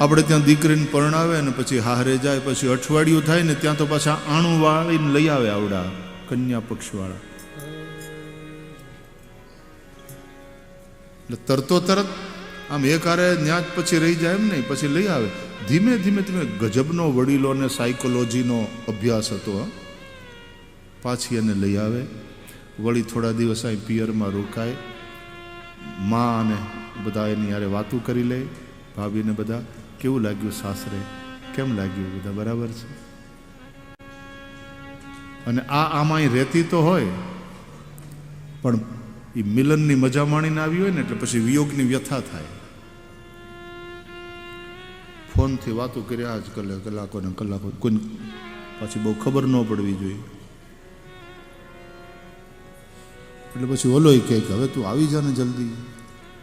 આપણે ત્યાં દીકરીને પરણાવે ને પછી હારે જાય, પછી અઠવાડિયું થાય ને ત્યાં તો પાછા આણું વાળીને લઈ આવે આવડા કન્યા પક્ષવાળા. એટલે તરતો તરત આમ એક હારે ન્યાજ પછી રહી જાય એમ નહીં, પછી લઈ આવે. ધીમે ધીમે ધીમે ગજબનો વડીલોને સાયકોલોજીનો અભ્યાસ હતો. પાછી એને લઈ આવે. વળી થોડા દિવસ અહીં પિયરમાં રોકાય. મા અને બધા એની યારે વાતું કરી લે ભાભીને બધા. કેવું લાગ્યું સાસરે? કેમ લાગ્યું બધા બરાબર છે? અને આ આમાં રહેતી તો હોય, પણ એ મિલનની મજા માણીને આવી હોય ને એટલે પછી વિયોગની વ્યથા થાય. ફોનથી વાતો કર્યા જ કલે કલાકો ને કલાકો, કોઈ પછી બહુ ખબર ન પડવી જોઈએ. એટલે પછી ઓલો કહે કે હવે તું આવી જા ને જલ્દી.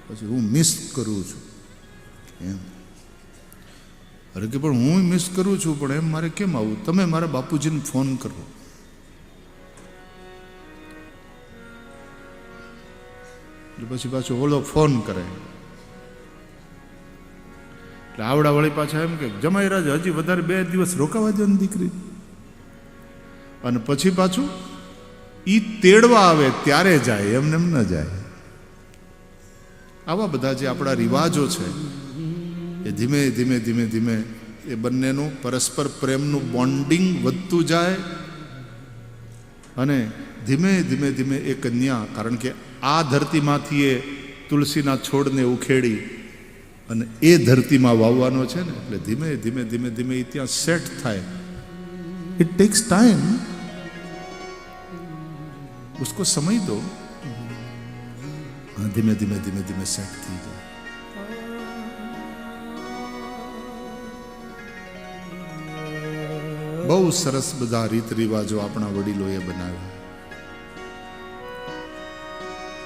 પછી હું મિસ કરું છું. એમ. અરે કે પણ હું મિસ કરું છું, પણ એમ મારે કેમ આવું? તમે મારા બાપુજીને ફોન કરો. એટલે પછી પાછો ઓલો ફોન કરે. એટલે આવડા વળી પાછા એમ કે, જમાઈ રાજ, હજી વધારે બે દિવસ રોકાવા દો દીકરી. અને પછી પાછું ઈ તેડવા આવે ત્યારે જાય, એમને એમ ન જાય. આવા બધા જે આપણા રિવાજો છે એ ધીમે ધીમે ધીમે ધીમે એ બંનેનું પરસ્પર પ્રેમનું બોન્ડિંગ વધતું જાય અને ધીમે ધીમે ધીમે એ કન્યા કારણ કે આ ધરતીમાંથી એ તુલસીના છોડને ઉખેડી અને એ ધરતીમાં વાવવાનો છે ને એટલે ધીમે ધીમે ધીમે ધીમે એ ત્યાં સેટ થાય ઇટ ટેક્સ ટાઈમ उसको समय दो हाँ धीमे धीमे धीमे धीमे सेट થઈ જાય બહુ સરસ બધા રીત રિવાજો આપણા વડીલોએ બનાવ્યા.